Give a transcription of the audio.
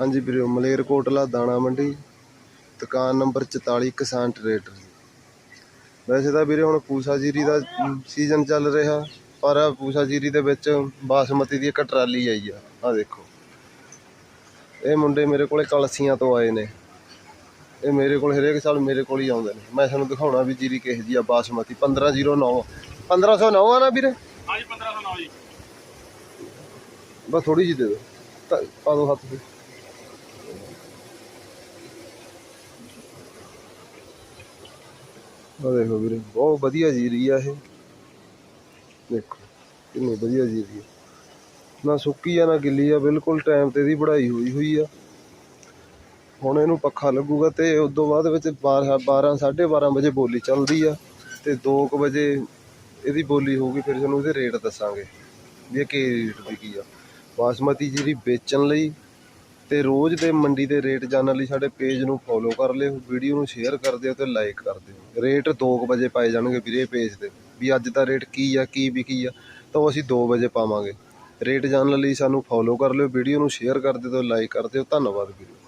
ਹਾਂਜੀ ਵੀਰੇ ਮਲੇਰਕੋਟਲਾ ਦਾਣਾ ਮੰਡੀ ਦੁਕਾਨ ਨੰਬਰ 44 ਕਿਸਾਨ ਟਰੇਡਰ। ਵੈਸੇ ਤਾਂ ਵੀਰੇ ਹੁਣ ਪੂਸਾ ਜੀਰੀ ਦਾ ਸੀਜ਼ਨ ਚੱਲ ਰਿਹਾ ਪਰ ਪੂਸਾ ਜੀਰੀ ਦੇ ਵਿੱਚ ਬਾਸਮਤੀ ਦੀ ਇੱਕ ਟਰਾਲੀ ਆਈ ਆ ਆ ਦੇਖੋ। ਇਹ ਮੁੰਡੇ ਮੇਰੇ ਕੋਲੇ ਕਲਸੀਆਂ ਤੋਂ ਆਏ ਨੇ। ਇਹ ਮੇਰੇ ਕੋਲ ਹਰੇਕ ਸਾਲ ਮੇਰੇ ਕੋਲ ਹੀ ਆਉਂਦੇ ਨੇ। ਮੈਂ ਤੁਹਾਨੂੰ ਦਿਖਾਉਣਾ ਵੀ ਜੀਰੀ ਕਿਹੋ ਜੀ ਆ ਬਾਸਮਤੀ। 1509 1509 ਆ ਨਾ ਵੀਰੇ? ਹਾਂਜੀ 1509 ਜੀ। ਬਸ ਥੋੜੀ ਜਿਹੀ ਦੇ ਦਿਓ। ਪਾ ਦਿਓ ਹੱਥ ਤੇ। ਆ ਦੇਖੋ ਵੀਰੇ, ਬਹੁਤ ਵਧੀਆ ਜੀਰੀ ਆ ਇਹ। ਦੇਖੋ, ਕਿੰਨੀ ਵਧੀਆ ਜੀਰੀ ਆ। ਨਾ ਸੁੱਕੀ ਆ, ਨਾ ਗਿੱਲੀ ਆ, ਬਿਲਕੁਲ ਟਾਈਮ ਤੇ ਦੀ ਵਢਾਈ ਹੋਈ ਹੋਈ ਆ। ਹੁਣ ਇਹਨੂੰ ਪੱਖਾ ਲੱਗੂਗਾ ਤੇ ਉਸ ਤੋਂ ਬਾਅਦ ਵਿੱਚ 12 12 12:30 ਵਜੇ ਬੋਲੀ ਚੱਲਦੀ ਆ ਤੇ 2 ਵਜੇ ਇਹਦੀ ਬੋਲੀ ਹੋਊਗੀ, ਫਿਰ ਤੁਹਾਨੂੰ ਇਹਦੇ ਰੇਟ ਦੱਸਾਂਗੇ ਵੀ ਇਹ ਕੀ ਰੇਟ ਦੀ ਕੀ ਆ। ਬਾਸਮਤੀ ਜਿਹੜੀ ਵੇਚਣ ਲਈ ਤੇ ਰੋਜ਼ ਦੇ ਮੰਡੀ ਦੇ ਰੇਟ ਜਾਣਨ ਲਈ ਸਾਡੇ ਪੇਜ ਨੂੰ ਫੋਲੋ ਕਰ ਲਿਓ ਵੀਡੀਓ ਨੂੰ ਸ਼ੇਅਰ ਕਰ ਦਿਓ ਤੇ ਲਾਈਕ ਕਰ ਦਿਓ। ਰੇਟ 2 ਵਜੇ ਪਾਏ ਜਾਣਗੇ ਵੀਰੇ ਪੇਜ ਤੇ, ਵੀ ਅੱਜ ਦਾ ਰੇਟ ਕੀ ਆ, ਕੀ ਵਿਕੀ ਆ, ਤਾਂ ਉਹ ਅਸੀਂ 2 ਵਜੇ ਪਾਵਾਂਗੇ। ਰੇਟ ਜਾਣਨ ਲਈ ਸਾਨੂੰ ਫੋਲੋ ਕਰ ਲਿਓ ਵੀਡੀਓ ਨੂੰ ਸ਼ੇਅਰ ਕਰ ਦਿਓ ਲਾਈਕ ਕਰ ਦਿਓ, ਧੰਨਵਾਦ ਵੀਰੇ।